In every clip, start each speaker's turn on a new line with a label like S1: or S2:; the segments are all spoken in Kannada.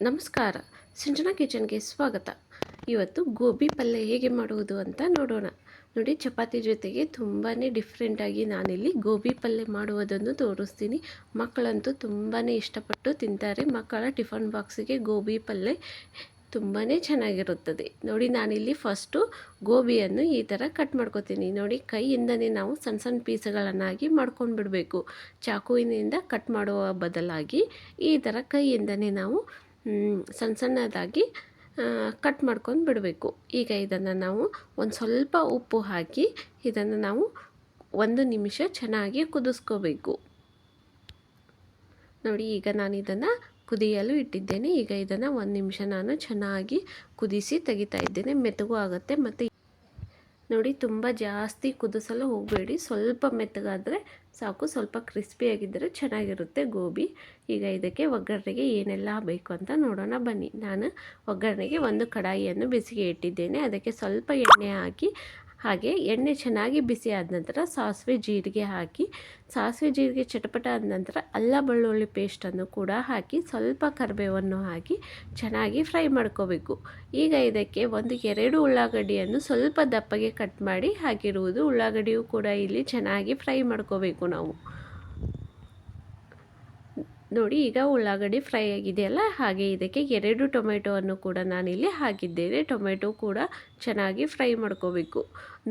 S1: ನಮಸ್ಕಾರ. ಸಿಂಚನಾ ಕಿಚನ್ಗೆ ಸ್ವಾಗತ. ಇವತ್ತು ಗೋಬಿ ಪಲ್ಯ ಹೇಗೆ ಮಾಡುವುದು ಅಂತ ನೋಡೋಣ. ನೋಡಿ, ಚಪಾತಿ ಜೊತೆಗೆ ತುಂಬಾ ಡಿಫ್ರೆಂಟಾಗಿ ನಾನಿಲ್ಲಿ ಗೋಬಿ ಪಲ್ಯ ಮಾಡುವುದನ್ನು ತೋರಿಸ್ತೀನಿ. ಮಕ್ಕಳಂತೂ ತುಂಬಾ ಇಷ್ಟಪಟ್ಟು ತಿಂತಾರೆ. ಮಕ್ಕಳ ಟಿಫನ್ ಬಾಕ್ಸಿಗೆ ಗೋಬಿ ಪಲ್ಯ ತುಂಬಾ ಚೆನ್ನಾಗಿರುತ್ತದೆ. ನೋಡಿ, ನಾನಿಲ್ಲಿ ಫಸ್ಟು ಗೋಬಿಯನ್ನು ಈ ಥರ ಕಟ್ ಮಾಡ್ಕೊತೀನಿ. ನೋಡಿ, ಕೈಯಿಂದನೇ ನಾವು ಸಣ್ಣ ಸಣ್ಣ ಪೀಸ್ಗಳನ್ನಾಗಿ ಮಾಡ್ಕೊಂಡು ಬಿಡಬೇಕು ಚಾಕುವಿನಿಂದ ಕಟ್ ಮಾಡುವ ಬದಲಾಗಿ ಈ ಥರ ಕೈಯಿಂದನೇ ನಾವು ಸಣ್ಣ ಸಣ್ಣದಾಗಿ ಕಟ್ ಮಾಡ್ಕೊಂಡು ಬಿಡಬೇಕು. ಈಗ ಇದನ್ನು ನಾವು ಒಂದು ಸ್ವಲ್ಪ ಉಪ್ಪು ಹಾಕಿ ಇದನ್ನು ನಾವು ಒಂದು ನಿಮಿಷ ಚೆನ್ನಾಗಿ ಕುದಿಸ್ಕೋಬೇಕು. ನೋಡಿ, ಈಗ ನಾನು ಇದನ್ನು ಕುದಿಯಲು ಇಟ್ಟಿದ್ದೇನೆ. ಈಗ ಇದನ್ನು ಒಂದು ನಿಮಿಷ ನಾನು ಚೆನ್ನಾಗಿ ಕುದಿಸಿ ತೆಗಿತಾ ಇದ್ದೇನೆ. ಮೆತ್ತಗೂ ಆಗುತ್ತೆ ಮತ್ತು ನೋಡಿ, ತುಂಬ ಜಾಸ್ತಿ ಕುದಿಸಲು ಹೋಗಬೇಡಿ. ಸ್ವಲ್ಪ ಮೆತ್ತಗಾದರೆ ಸಾಕು. ಸ್ವಲ್ಪ ಕ್ರಿಸ್ಪಿಯಾಗಿದ್ದರೆ ಚೆನ್ನಾಗಿರುತ್ತೆ ಗೋಬಿ. ಈಗ ಇದಕ್ಕೆ ಒಗ್ಗರಣೆಗೆ ಏನೆಲ್ಲ ಬೇಕು ಅಂತ ನೋಡೋಣ. ಬನ್ನಿ. ನಾನು ಒಗ್ಗರಣೆಗೆ ಒಂದು ಕಡಾಯಿಯನ್ನು ಬಿಸಿಗೆ ಇಟ್ಟಿದ್ದೇನೆ. ಅದಕ್ಕೆ ಸ್ವಲ್ಪ ಎಣ್ಣೆ ಹಾಕಿ ಹಾಗೆ ಎಣ್ಣೆ ಚೆನ್ನಾಗಿ ಬಿಸಿ ಆದ ನಂತರ ಸಾಸಿವೆ ಜೀರಿಗೆ ಹಾಕಿ, ಸಾಸಿವೆ ಜೀರಿಗೆ ಚಟಪಟ ಆದ ನಂತರ ಅಲ್ಲ ಬೆಳ್ಳುಳ್ಳಿ ಪೇಸ್ಟನ್ನು ಕೂಡ ಹಾಕಿ, ಸ್ವಲ್ಪ ಕರಿಬೇವನ್ನು ಹಾಕಿ ಚೆನ್ನಾಗಿ ಫ್ರೈ ಮಾಡ್ಕೋಬೇಕು. ಈಗ ಇದಕ್ಕೆ ಒಂದು ಎರಡು ಉಳ್ಳಾಗಡ್ಡಿಯನ್ನು ಸ್ವಲ್ಪ ದಪ್ಪಗೆ ಕಟ್ ಮಾಡಿ ಹಾಕಿರುವುದು. ಉಳ್ಳಾಗಡ್ಡಿಯು ಕೂಡ ಇಲ್ಲಿ ಚೆನ್ನಾಗಿ ಫ್ರೈ ಮಾಡ್ಕೋಬೇಕು ನಾವು. ನೋಡಿ, ಈಗ ಉಳ್ಳಾಗಡ್ಡೆ ಫ್ರೈ ಆಗಿದೆಯಲ್ಲ, ಹಾಗೆ ಇದಕ್ಕೆ ಎರಡು ಟೊಮೆಟೊವನ್ನು ಕೂಡ ನಾನಿಲ್ಲಿ ಹಾಕಿದ್ದೇನೆ. ಟೊಮೆಟೊ ಕೂಡ ಚೆನ್ನಾಗಿ ಫ್ರೈ ಮಾಡ್ಕೋಬೇಕು.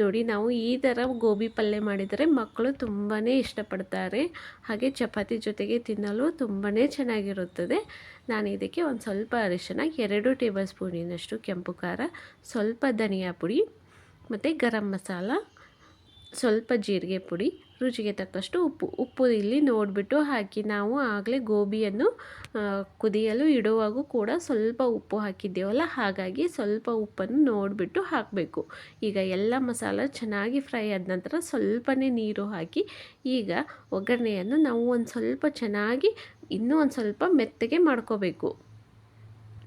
S1: ನೋಡಿ, ನಾವು ಈ ಥರ ಗೋಬಿ ಪಲ್ಯ ಮಾಡಿದರೆ ಮಕ್ಕಳು ತುಂಬಾ ಇಷ್ಟಪಡ್ತಾರೆ. ಹಾಗೆ ಚಪಾತಿ ಜೊತೆಗೆ ತಿನ್ನಲು ತುಂಬಾ ಚೆನ್ನಾಗಿರುತ್ತದೆ. ನಾನು ಇದಕ್ಕೆ ಒಂದು ಸ್ವಲ್ಪ ಅರಿಶಿನ ಎರಡು ಟೇಬಲ್ ಸ್ಪೂನಿನಷ್ಟು ಕೆಂಪು ಖಾರ, ಸ್ವಲ್ಪ ಧನಿಯಾ ಪುಡಿ, ಮತ್ತು ಗರಂ ಮಸಾಲ ಸ್ವಲ್ಪ ಜೀರಿಗೆ ಪುಡಿ, ರುಚಿಗೆ ತಕ್ಕಷ್ಟು ಉಪ್ಪು. ಉಪ್ಪು ಇಲ್ಲಿ ನೋಡಿಬಿಟ್ಟು ಹಾಕಿ ನಾವು ಆಗಲೇ ಗೋಬಿಯನ್ನು ಕುದಿಯಲು ಇಡುವಾಗೂ ಕೂಡ ಸ್ವಲ್ಪ ಉಪ್ಪು ಹಾಕಿದ್ದೇವಲ್ಲ, ಹಾಗಾಗಿ ಸ್ವಲ್ಪ ಉಪ್ಪನ್ನು ನೋಡಿಬಿಟ್ಟು ಹಾಕಬೇಕು. ಈಗ ಎಲ್ಲ ಮಸಾಲ ಚೆನ್ನಾಗಿ ಫ್ರೈ ಆದ ನಂತರ ಸ್ವಲ್ಪನೇ ನೀರು ಹಾಕಿ, ಈಗ ಒಗ್ಗರಣೆಯನ್ನು ನಾವು ಒಂದು ಸ್ವಲ್ಪ ಚೆನ್ನಾಗಿ ಇನ್ನೂ ಒಂದು ಸ್ವಲ್ಪ ಮೆತ್ತಗೆ ಮಾಡ್ಕೋಬೇಕು.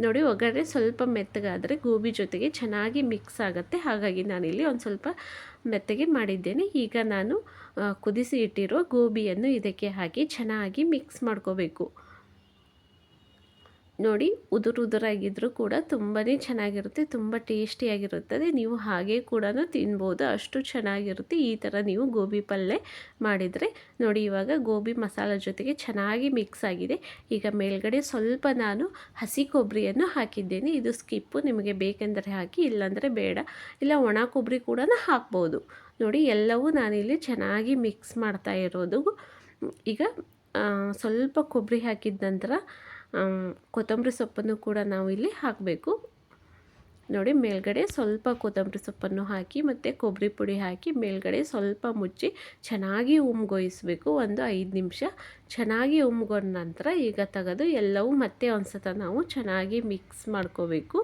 S1: ನೋಡಿ, ಒಗ್ಗರಣೆ ಸ್ವಲ್ಪ ಮೆತ್ತಗಾದರೆ ಗೋಬಿ ಜೊತೆಗೆ ಚೆನ್ನಾಗಿ ಮಿಕ್ಸ್ ಆಗುತ್ತೆ. ಹಾಗಾಗಿ ನಾನಿಲ್ಲಿ ಒಂದು ಸ್ವಲ್ಪ ಮೆತ್ತಗೆ ಮಾಡಿದ್ದೇನೆ. ಈಗ ನಾನು ಕುದಿಸಿ ಇಟ್ಟಿರೋ ಗೋಬಿಯನ್ನು ಇದಕ್ಕೆ ಹಾಕಿ ಚೆನ್ನಾಗಿ ಮಿಕ್ಸ್ ಮಾಡ್ಕೋಬೇಕು. ನೋಡಿ ಉದುರು ಉದುರಾಗಿದ್ದರೂ ಕೂಡ ತುಂಬಾ ಚೆನ್ನಾಗಿರುತ್ತೆ, ತುಂಬ ಟೇಸ್ಟಿಯಾಗಿರುತ್ತದೆ. ನೀವು ಹಾಗೆ ಕೂಡ ತಿನ್ಬೋದು. ಅಷ್ಟು ಚೆನ್ನಾಗಿರುತ್ತೆ. ಈ ಥರ ನೀವು ಗೋಬಿ ಪಲ್ಯ ಮಾಡಿದರೆ ನೋಡಿ ಇವಾಗ ಗೋಬಿ ಮಸಾಲ ಜೊತೆಗೆ ಚೆನ್ನಾಗಿ ಮಿಕ್ಸ್ ಆಗಿದೆ. ಈಗ ಮೇಲ್ಗಡೆ ಸ್ವಲ್ಪ ನಾನು ಹಸಿ ಕೊಬ್ಬರಿಯನ್ನು ಹಾಕಿದ್ದೇನೆ. ಇದು ಸ್ಕಿಪ್ಪು. ನಿಮಗೆ ಬೇಕೆಂದರೆ ಹಾಕಿ, ಇಲ್ಲಾಂದರೆ ಬೇಡ. ಇಲ್ಲ, ಒಣ ಕೊಬ್ಬರಿ ಕೂಡ ಹಾಕ್ಬೋದು. ನೋಡಿ ಎಲ್ಲವೂ ನಾನಿಲ್ಲಿ ಚೆನ್ನಾಗಿ ಮಿಕ್ಸ್ ಮಾಡ್ತಾ ಇರೋದು. ಈಗ ಸ್ವಲ್ಪ ಕೊಬ್ಬರಿ ಹಾಕಿದ ನಂತರ ಕೊತ್ತಂಬರಿ ಸೊಪ್ಪನ್ನು ಕೂಡ ನಾವು ಇಲ್ಲಿ ಹಾಕಬೇಕು. ನೋಡಿ, ಮೇಲ್ಗಡೆ ಸ್ವಲ್ಪ ಕೊತ್ತಂಬರಿ ಸೊಪ್ಪನ್ನು ಹಾಕಿ ಮತ್ತು ಕೊಬ್ಬರಿ ಪುಡಿ ಹಾಕಿ ಮೇಲ್ಗಡೆ ಸ್ವಲ್ಪ ಮುಚ್ಚಿ ಚೆನ್ನಾಗಿ ಉಮ್ಗೊಯಿಸಬೇಕು. ಒಂದು ಐದು ನಿಮಿಷ. ಚೆನ್ನಾಗಿ ಉಮ್ಗೊಂಡ ನಂತರ ಈಗ ತೆಗೆದು ಎಲ್ಲವೂ ಮತ್ತೆ ಒಂದು ನಾವು ಚೆನ್ನಾಗಿ ಮಿಕ್ಸ್ ಮಾಡ್ಕೋಬೇಕು.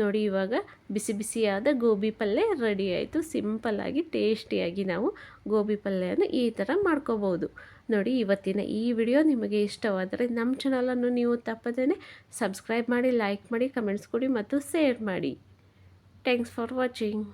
S1: ನೋಡಿ ಇವಾಗ ಬಿಸಿ ಬಿಸಿಯಾದ ಗೋಬಿ ಪಲ್ಯ ರೆಡಿ ಆಯಿತು. ಸಿಂಪಲ್ಲಾಗಿ ಟೇಸ್ಟಿಯಾಗಿ ನಾವು ಗೋಬಿ ಪಲ್ಯನ ಈ ಥರ ಮಾಡ್ಕೋಬೋದು. ನೋಡಿ ಇವತ್ತಿನ ಈ ವಿಡಿಯೋ ನಿಮಗೆ ಇಷ್ಟವಾದರೆ ನಮ್ಮ ಚಾನಲನ್ನು ನೀವು ತಪ್ಪದೇ ಸಬ್ಸ್ಕ್ರೈಬ್ ಮಾಡಿ ಲೈಕ್ ಮಾಡಿ ಕಮೆಂಟ್ಸ್ ಕೊಡಿ ಮತ್ತು ಶೇರ್ ಮಾಡಿ. Thanks for watching